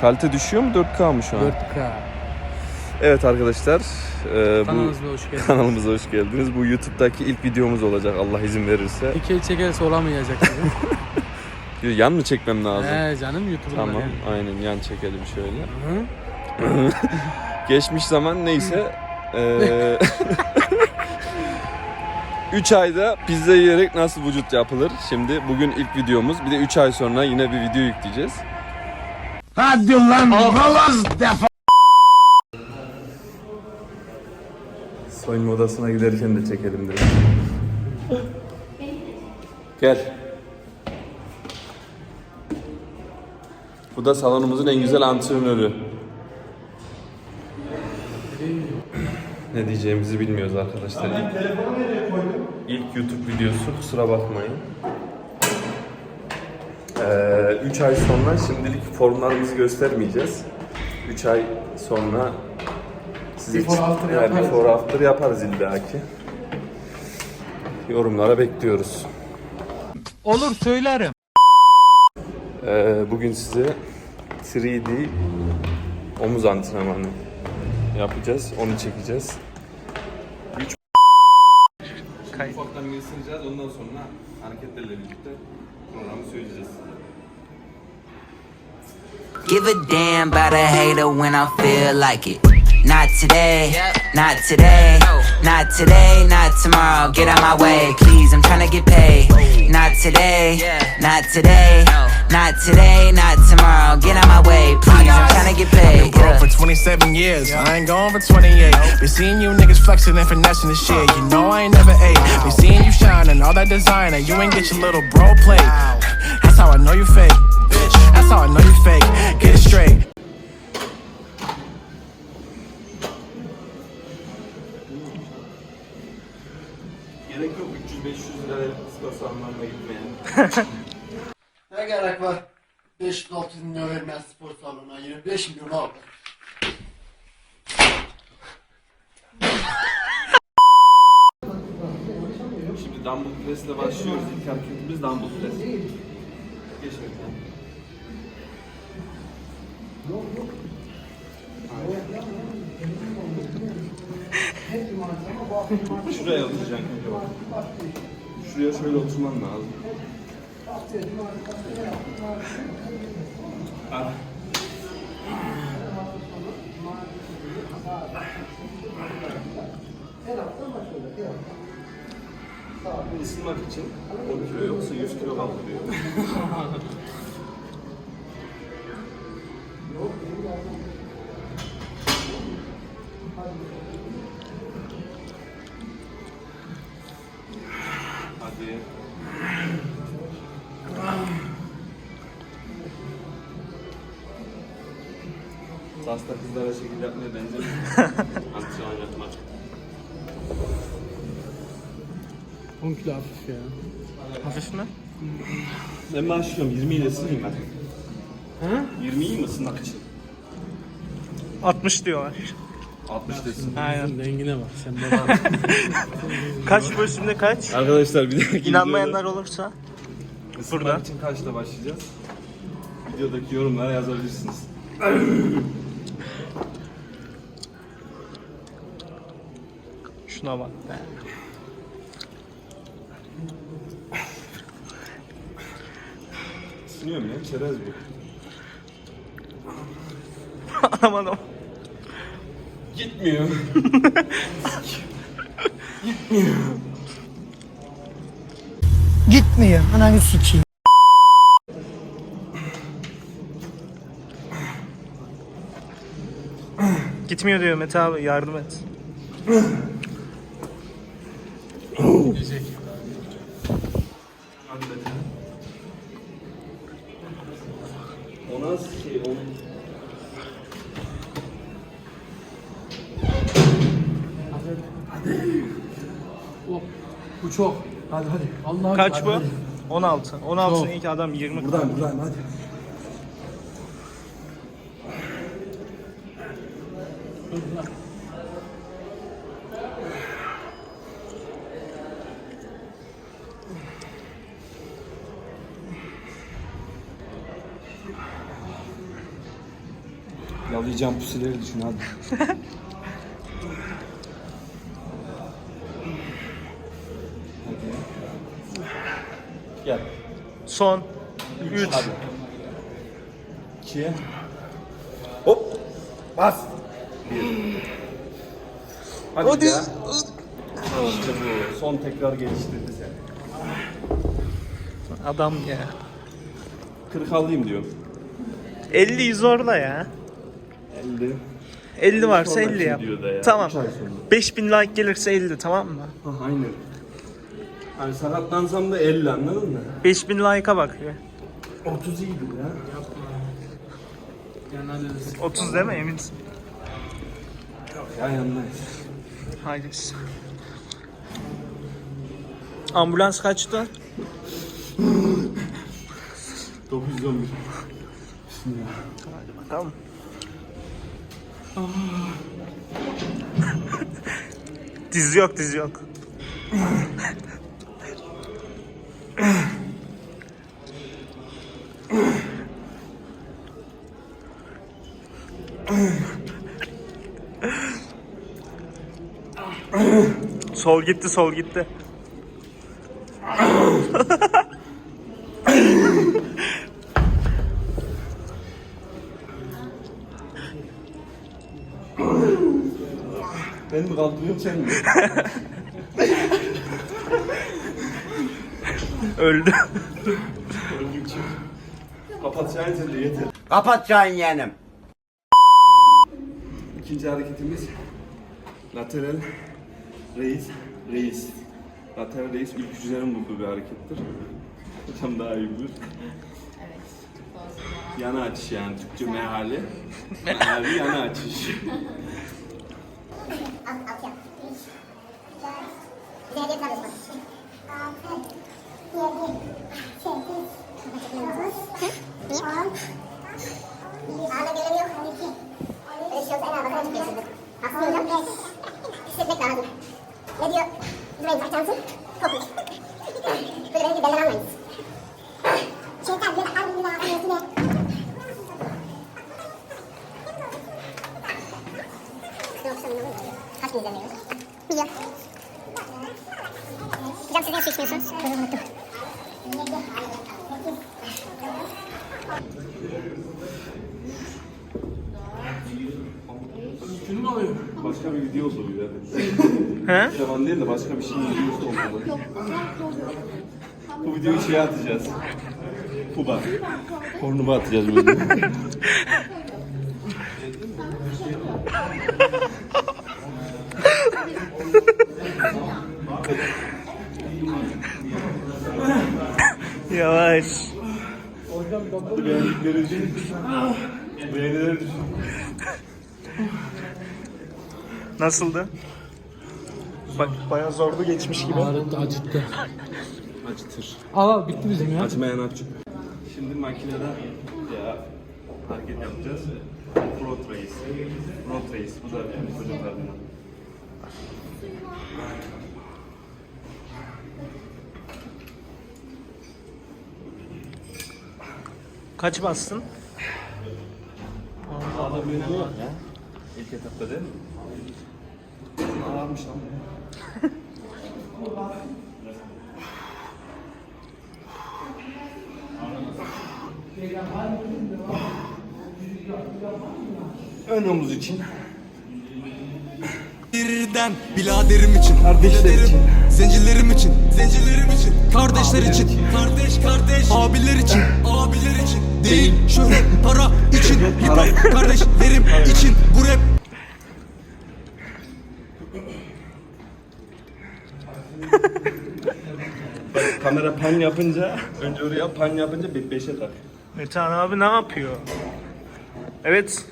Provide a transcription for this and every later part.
Kalite düşüyor mu 4K mı şu an? 4K. Evet arkadaşlar. e, bu Kanalımıza hoş geldiniz. kanalımıza hoş geldiniz. Bu YouTube'daki ilk videomuz olacak Allah izin verirse. Dikey çekerse olamayacak. Yan mı çekmem lazım? He canım YouTube'da Tamam. yani. Aynen yan çekelim şöyle. Hı? Geçmiş zaman neyse. eee 3 ayda pizza yiyerek nasıl vücut yapılır? Şimdi bugün ilk videomuz. Bir de 3 ay sonra yine bir video yükleyeceğiz. Hadi lan balaz defa. Soyunma odasına giderken de çekelim dedim. Gel. Bu da salonumuzun en güzel antrenörü. ne diyeceğimizi bilmiyoruz arkadaşlar. İlk, ilk YouTube videosu kusura bakmayın. 3 ay sonra şimdilik formlarımızı göstermeyeceğiz. 3 ay sonra size Before after yani yaparız. before after yaparız illaki. Yorumlara bekliyoruz. Olur söylerim. Ee, bugün size 3D omuz antrenmanı yapacağız. Onu çekeceğiz. Üç Ufaktan göstereceğiz. Ondan sonra hareketlerle birlikte Give a damn about a hater when I feel like it. Not today, not today, not today, not tomorrow. Get out my way, please. I'm tryna get paid. Not today, not today, not today, not tomorrow. Get out my way, please. I'm tryna get paid. Been Broke Yeah. for 27 years, I ain't going for 28. Been seeing you niggas flexing and finessing the shit. You know I ain't never ate. Been seeing you shining, all that designer. You ain't get your little bro plate. That's how I know you fake. Bitch, that's how I know you fake. Get it straight. Gerek yok 300-500 lira verip spor gitmeye. Gerek var? 5-6 milyon vermez spor salonuna 25 milyon al. Şimdi dumbbell press ile başlıyoruz. İlk hareketimiz dumbbell press. Geç bakalım. Şuraya oturacaksın. Şuraya şöyle oturman lazım. Ah. Isınmak için 10 kilo yoksa 100 kilo kaldırıyor. Sasta kızlara şekil yapmaya benzer. Antrenman yapmak. 10 kilo hafif ya. Hafif mi? Ben başlıyorum. 20 ile ısınayım ben. Ha? 20 iyi mi ısınmak için? 60 diyorlar. 60 desin. Aynen. Rengine bak sen de Kaç şimdi kaç? Arkadaşlar bir dahaki İnanmayanlar olursa burada. için kaçta başlayacağız? Videodaki yorumlara yazabilirsiniz. şuna bak be. Ya. Çerez bu. Anlamadım. Gitmiyor. Gitmiyor. Ananı sikeyim. Gitmiyor diyor Mete abi yardım et. Hadi hadi. Allah Kaç bu? 16. 16 ilk adam 20. Buradayım buradayım hadi. Yalayacağım pusileri düşün hadi. Gel. Son. 3. Hadi. İkiye. Hop. Bas. Bir. Hadi, Hadi. ya. İşte bu. Son tekrar geliştirdi seni. Adam ya. 40 alayım diyor. 50'yi zorla ya. 50. 50 varsa Sonraki 50 yap. ya, Tamam. üç ay sonra. 5000 like gelirse 50 tamam mı? Ha, aynen. Hani sakatlansam da 50 anladın mı? 5000 like'a bak ya. 30 iyiydi ya. Yani hadi. 30 deme eminsin. Ya yanındayız. Haydi. Ambulans kaçtı? 911. Hadi bakalım. dizi yok dizi yok. Sol gitti sol gitti. Ben mi kaldırıyorum sen mi? Öldü. Kapatacaksın sen de yeter. Kapatacaksın yeğenim. İkinci hareketimiz lateral reis reis. Lateral reis ülkücülerin bulduğu bir harekettir. Hocam daha iyi bilir. Yana açış yani Türkçe meali. Meali yana açış. Öyle şey hocam. Hissetmek lazım. Ne diyor? Durayım açar mısın? Kopmuş. Böyle beni benden almayın. Şeytan diyor da kalbimden ağrıyorsun ne? Kaç gün izlemiyoruz? Milyon. Hocam siz ne su içmiyorsunuz? Unuttum. Mu alayım? Başka bir video bir de. He? Yaman değil de başka bir şeyin videosu olmalı. Bu videoyu şeye atacağız. Kuba. Pornuba atacağız böyle. Yavaş. Beğendikleri düşün. Beğenileri düşün. Nasıldı? Bak bayağı zorlu geçmiş gibi. Ağrıttı, acıttı. Acıtır. Al al bitti bizim ya. Açmayan aç. Şimdi makinede ya hareket yapacağız. Front race. Front race. Bu da yani çocuklardan. Kaç bastın? Adam ya. İlk etapta değil mi? Ağırmış lan. Omuz için. Birden biladerim için Kardeşler için. Zencilerim için Zencilerim için Kardeşler için Kardeş kardeş Abiler için Abiler için Değil şöhret para için Hip kardeşlerim için Bu rap Kamera pan yapınca, önce oraya pan yapınca bir beşe tak. Metehan abi ne yapıyor? Evet.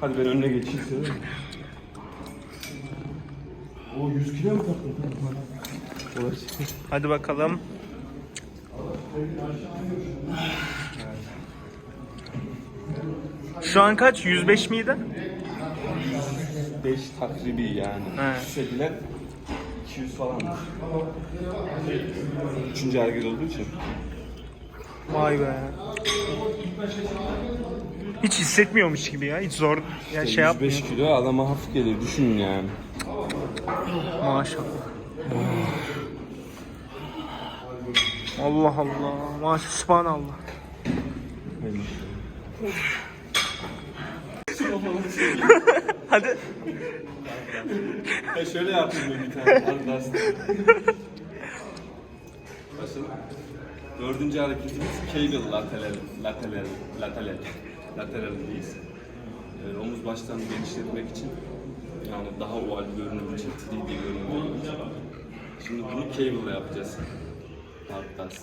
Hadi ben önüne geçeyim. O 100 kilo mu taktın? Hadi bakalım. Şu an kaç? 105 miydi? 5 takribi yani. He. Şu şekilde 200 falan. Üçüncü hareket olduğu için. Vay be. Hiç hissetmiyormuş gibi ya. Hiç zor ya şey yapmıyor. 105 kilo adama hafif geliyor. Düşünün yani. Maşallah. Allah Allah. Maşallah. Subhanallah. Hadi. Ya şöyle yapayım ben bir tane. Başlayalım. Dördüncü hareketimiz cable lateral, lateral, lateral, lateraldeyiz. Ee, omuz baştan genişletmek için yani daha oval görünüm için, 3D görünüm için. Şimdi bunu cable yapacağız. Arkadaş.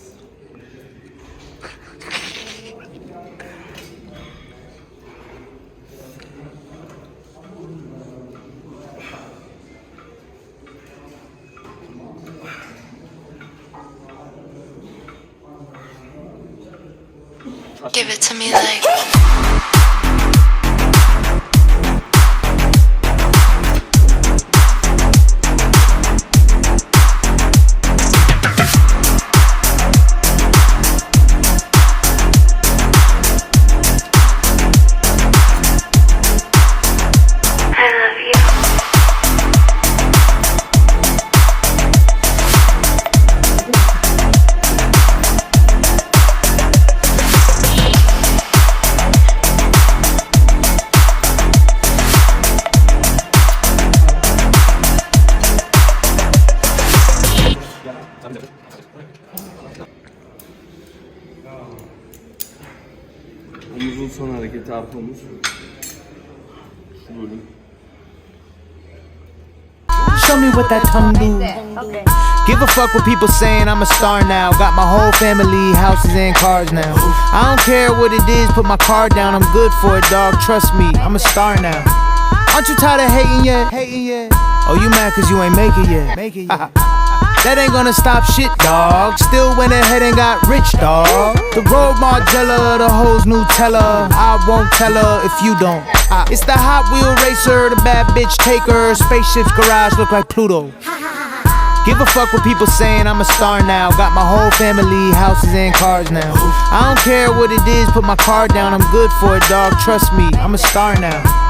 Son hareketi arka omuz. Şu bölüm. Show me what that tongue do. Give a fuck what people saying, I'm a star now. Got my whole family, houses and cars now. I don't care what it is, put my car down. I'm good for it, dog. Trust me, I'm a star now. Aren't you tired of hating yet? Hating yet? Oh, you mad cause you ain't make it yet? Make it yet. That ain't gonna stop shit, dog. Still went ahead and got rich, dog. The road Margella, the hoes Nutella. I won't tell her if you don't. Ah, it's the Hot Wheel Racer, the bad bitch taker. Spaceship's garage look like Pluto. Give a fuck what people saying, I'm a star now. Got my whole family, houses and cars now. I don't care what it is, put my car down. I'm good for it, dog. Trust me, I'm a star now.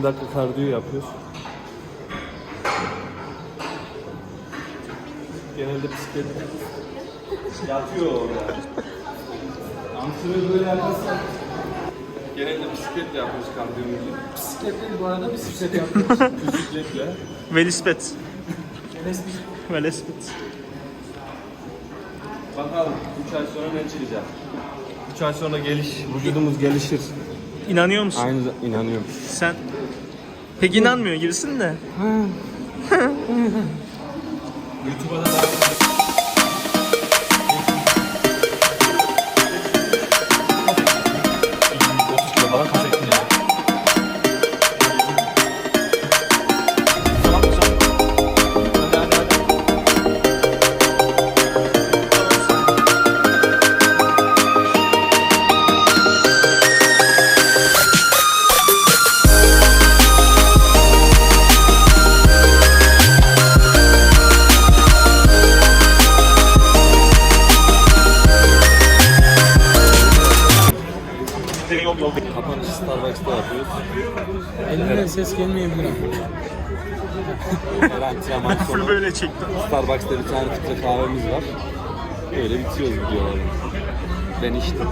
20 dakika kardiyo yapıyoruz. Genelde bisiklet yatıyor orada. Antrenör böyle yaparsan genelde bisikletle yapıyoruz kardiyomuzu. Bisiklet değil bu arada bisiklet yapıyoruz. Bisikletle. Velispet. Velispet. Bakalım 3 ay sonra ne çıkacak? 3 ay sonra geliş, vücudumuz gelişir. İnanıyor musun? Aynı inanıyorum. Sen pek inanmıyor gibisin de. YouTube'a da ses gelmeyebilir. Her antrenman sonu böyle çektim. Starbucks'ta bir tane filtre kahvemiz var. Öyle bitiriyoruz videoları. Ben içtim.